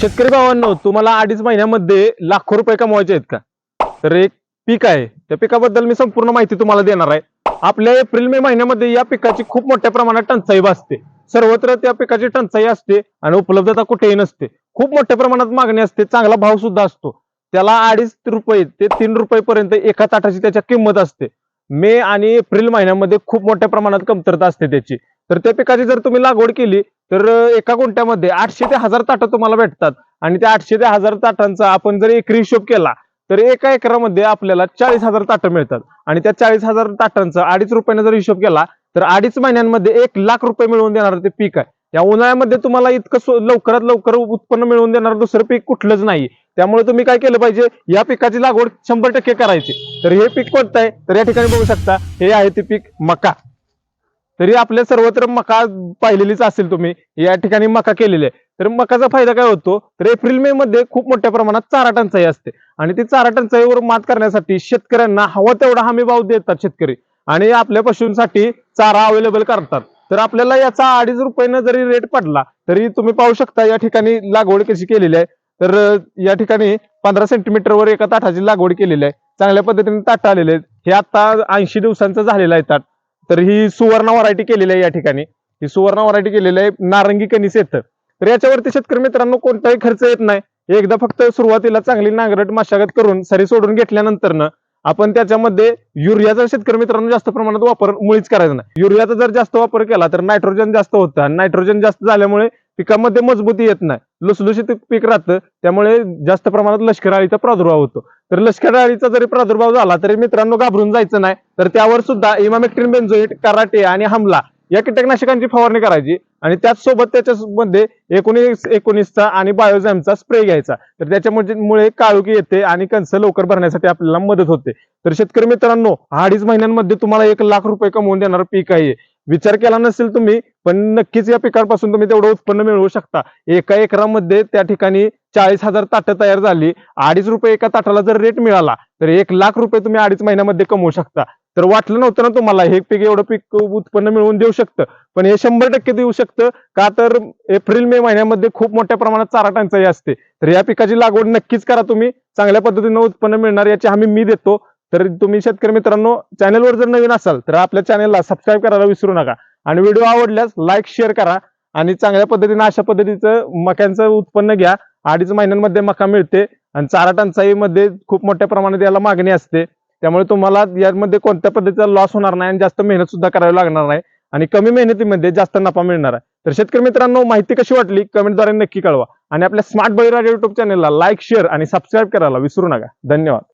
शेतकरी भावांनो तुम्हाला अडीच महिन्यामध्ये लाखो रुपये कमवायचे आहेत का? तर एक पीक आहे. त्या पिकाबद्दल मी संपूर्ण माहिती तुम्हाला देणार आहे. आपल्या एप्रिल मे महिन्यामध्ये या पिकाची खूप मोठ्या प्रमाणात टंचाई भासते. सर्वत्र त्या पिकाची टंचाई असते आणि उपलब्धता कुठेही नसते. खूप मोठ्या प्रमाणात मागणी असते चांगला भाव सुद्धा असतो. त्याला अडीच रुपये ते तीन रुपये पर्यंत एका ताटाची त्याच्या किंमत असते. मे आणि एप्रिल महिन्यामध्ये खूप मोठ्या प्रमाणात कमतरता असते त्याची. तर त्या पिकाची जर तुम्ही लागवड केली तर एका गुंट्यामध्ये आठशे ते हजार ताटं तुम्हाला भेटतात. आणि त्या आठशे ते हजार ताटांचा आपण जर एकरी हिशोब केला तर एका एकरामध्ये आपल्याला चाळीस हजार ताटं मिळतात. आणि त्या चाळीस हजार ताटांचा अडीच रुपयाने जर हिशोब केला तर अडीच महिन्यांमध्ये एक लाख रुपये मिळवून देणारं ते पीक आहे. या उन्हाळ्यामध्ये तुम्हाला इतकं लवकरात लवकर उत्पन्न मिळवून देणारं दुसरं पीक कुठलंच नाही. त्यामुळे तुम्ही काय केलं पाहिजे या पिकाची लागवड शंभर टक्के करायची. तर हे पीक कोणतं आहे? तर या ठिकाणी बघू शकता हे आहे ते पीक मका. तरी आपल्या सर्वत्र मका पाहिलेलीच असेल तुम्ही. या ठिकाणी मका केलेली आहे. तर मकाचा फायदा काय होतो? तर एप्रिल मे मध्ये खूप मोठ्या प्रमाणात चारा टंचाई असते. आणि ती चारा टंचाईवर मात करण्यासाठी शेतकऱ्यांना हवा तेवढा हमी भाव देतात शेतकरी. आणि आपल्या पशूंसाठी चारा अवेलेबल करतात. तर आपल्याला याचा अडीच रुपयानं जरी रेट पडला तरी तुम्ही पाहू शकता या ठिकाणी लागवड कशी केलेली आहे. तर या ठिकाणी पंधरा सेंटीमीटरवर एका ताटाची लागवड केलेली आहे. चांगल्या पद्धतीने ताट आलेले आहेत. हे आता ऐंशी दिवसांचं झालेलं आहे ताट. तर ही सुवर्ण व्हरायटी केलेली आहे या ठिकाणी. ही सुवर्ण व्हरायटी केलेली आहे. नारंगी कणीस येतं. तर याच्यावरती शेतकरी मित्रांनो कोणताही खर्च येत नाही. एकदा फक्त सुरुवातीला चांगली नांगरट मशागत करून सरी सोडून घेतल्यानंतर आपण त्याच्यामध्ये युरियाचा शेतकरी मित्रांनो जास्त प्रमाणात वापर मुळीच करायचा नाही. युरियाचा जर जास्त वापर केला तर नायट्रोजन जास्त होतं. आणि नायट्रोजन जास्त झाल्यामुळे पिकामध्ये मजबूती येत नाही. लुसलुशीत पीक राहतं. त्यामुळे जास्त प्रमाणात लष्कर अळीचा प्रादुर्भाव होतो. तर लष्कर अळीचा जरी प्रादुर्भाव झाला तरी मित्रांनो घाबरून जायचं नाही. तर त्यावर सुद्धा इमामेक्ट्रिन बेन्झोईट कराटे आणि हमला या कीटकनाशकांची फवारणी करायची आणि त्याचसोबत त्याच्यामध्ये एकोणीस एकोणीसचा आणि बायोझॅमचा स्प्रे घ्यायचा. तर त्याच्यामुळे काळुकी येते आणि कंस लवकर भरण्यासाठी आपल्याला मदत होते. तर शेतकरी मित्रांनो अडीच महिन्यांमध्ये तुम्हाला एक लाख रुपये कमवून देणारं पीक आहे विचार केला नसेल तुम्ही पण नक्कीच या पिकांपासून तुम्ही तेवढं उत्पन्न मिळवू शकता. एका एकरामध्ये त्या ठिकाणी चाळीस हजार ताटं तयार झाली. अडीच रुपये एका ताटाला जर रेट मिळाला तर एक लाख रुपये तुम्ही अडीच महिन्यामध्ये कमवू शकता. तर वाटलं नव्हतं ना तुम्हाला हे पीक एवढं पीक उत्पन्न मिळवून देऊ शकतं. पण हे शंभर टक्के देऊ शकतं. का तर एप्रिल मे महिन्यामध्ये खूप मोठ्या प्रमाणात चारा टंचाई असते. तर या पिकाची लागवड नक्कीच करा तुम्ही. चांगल्या पद्धतीनं उत्पन्न मिळणार याची हमी मी देतो. तर तुम्ही शेतकरी मित्रांनो चॅनलवर जर नवीन असाल तर आपल्या चॅनलला सबस्क्राईब करायला विसरू नका. आणि व्हिडिओ आवडल्यास लाईक शेअर करा आणि चांगल्या पद्धतीने अशा पद्धतीचं मक्यांचं उत्पन्न घ्या. अडीच महिन्यांमध्ये मका मिळते आणि चारा टंचाईमध्ये खूप मोठ्या प्रमाणात याला मागणी असते. त्यामुळे तुम्हाला यामध्ये कोणत्या पद्धतीचा लॉस होणार नाही आणि जास्त मेहनत सुद्धा करावी लागणार नाही. आणि कमी मेहनतीमध्ये जास्त नफा मिळणार आहे. तर शेतकरी मित्रांनो माहिती कशी वाटली कमेंटद्वारे नक्की कळवा. आणि आपल्या स्मार्ट बळीराजा युट्यूब चॅनलला लाईक शेअर आणि सबस्क्राईब करायला विसरू नका. धन्यवाद.